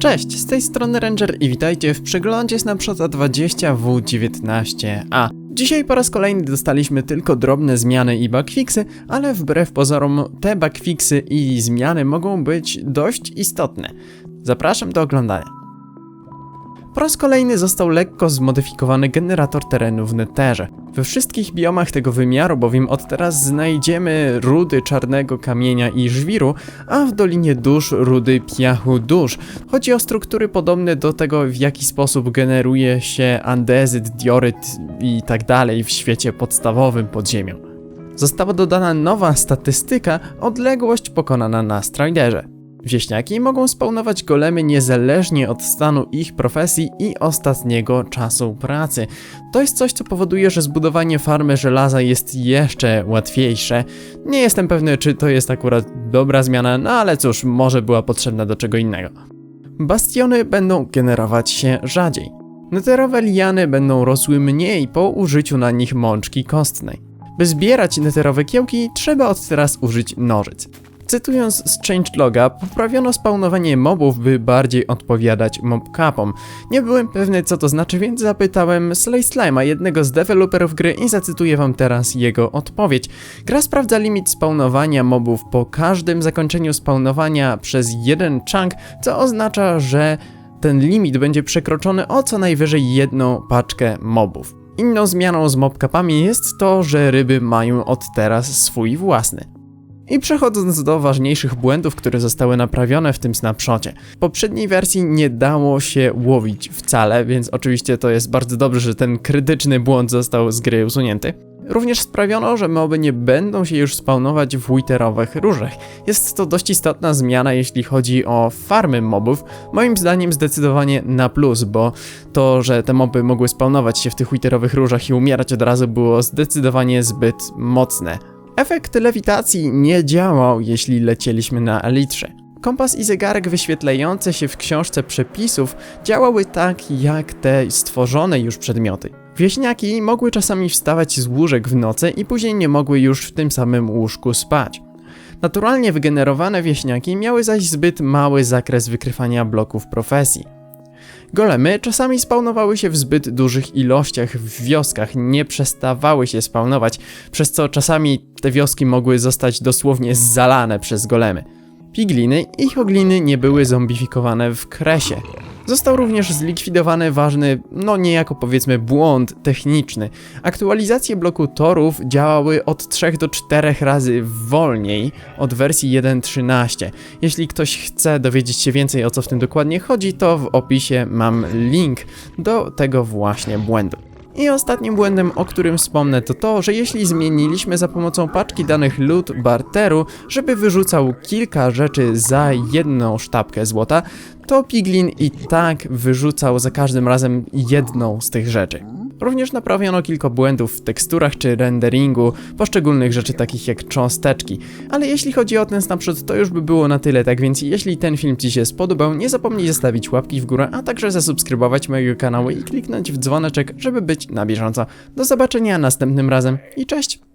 Cześć, z tej strony Ranger i witajcie w przeglądzie Snapshota 20W19A. Dzisiaj po raz kolejny dostaliśmy tylko drobne zmiany i bugfixy, ale wbrew pozorom te bugfixy i zmiany mogą być dość istotne. Zapraszam do oglądania. Po raz kolejny został lekko zmodyfikowany generator terenu w Netherze. We wszystkich biomach tego wymiaru, bowiem od teraz znajdziemy rudy czarnego kamienia i żwiru, a w Dolinie Dusz rudy piachu dusz. Chodzi o struktury podobne do tego, w jaki sposób generuje się andezyt, dioryt i tak dalej w świecie podstawowym pod ziemią. Została dodana nowa statystyka odległość pokonana na Striderze. Wieśniaki mogą spawnować golemy niezależnie od stanu ich profesji i ostatniego czasu pracy. To jest coś, co powoduje, że zbudowanie farmy żelaza jest jeszcze łatwiejsze. Nie jestem pewny, czy to jest akurat dobra zmiana, no ale cóż, może była potrzebna do czego innego. Bastiony będą generować się rzadziej. Neterowe liany będą rosły mniej po użyciu na nich mączki kostnej. By zbierać neterowe kiełki, trzeba od teraz użyć nożyc. Cytując z changeloga, poprawiono spawnowanie mobów, by bardziej odpowiadać mobcapom. Nie byłem pewny co to znaczy, więc zapytałem Slay Slime'a, jednego z deweloperów gry i zacytuję wam teraz jego odpowiedź. Gra sprawdza limit spawnowania mobów po każdym zakończeniu spawnowania przez jeden chunk, co oznacza, że ten limit będzie przekroczony o co najwyżej jedną paczkę mobów. Inną zmianą z mobcapami jest to, że ryby mają od teraz swój własny. I przechodząc do ważniejszych błędów, które zostały naprawione w tym snapshocie. W poprzedniej wersji nie dało się łowić wcale, więc oczywiście to jest bardzo dobrze, że ten krytyczny błąd został z gry usunięty. Również sprawiono, że moby nie będą się już spawnować w witerowych różach. Jest to dość istotna zmiana, jeśli chodzi o farmy mobów. Moim zdaniem zdecydowanie na plus, bo to, że te moby mogły spawnować się w tych witerowych różach i umierać od razu było zdecydowanie zbyt mocne. Efekt lewitacji nie działał, jeśli lecieliśmy na elitrze. Kompas i zegarek wyświetlające się w książce przepisów działały tak jak te stworzone już przedmioty. Wieśniaki mogły czasami wstawać z łóżek w nocy i później nie mogły już w tym samym łóżku spać. Naturalnie wygenerowane wieśniaki miały zaś zbyt mały zakres wykrywania bloków profesji. Golemy czasami spawnowały się w zbyt dużych ilościach w wioskach, nie przestawały się spawnować, przez co czasami te wioski mogły zostać dosłownie zalane przez golemy. Pigliny i hogliny nie były zombifikowane w kresie. Został również zlikwidowany ważny, no niejako powiedzmy błąd techniczny. Aktualizacje bloku torów działały od 3 do 4 razy wolniej od wersji 1.13. Jeśli ktoś chce dowiedzieć się więcej o co w tym dokładnie chodzi, to w opisie mam link do tego właśnie błędu. I ostatnim błędem, o którym wspomnę, to to, że jeśli zmieniliśmy za pomocą paczki danych loot barteru, żeby wyrzucał kilka rzeczy za jedną sztabkę złota, to Piglin i tak wyrzucał za każdym razem jedną z tych rzeczy. Również naprawiono kilka błędów w teksturach czy renderingu poszczególnych rzeczy takich jak cząsteczki. Ale jeśli chodzi o ten snapshot, to już by było na tyle, tak więc jeśli ten film Ci się spodobał, nie zapomnij zostawić łapki w górę, a także zasubskrybować mojego kanału i kliknąć w dzwoneczek, żeby być na bieżąco. Do zobaczenia następnym razem i cześć!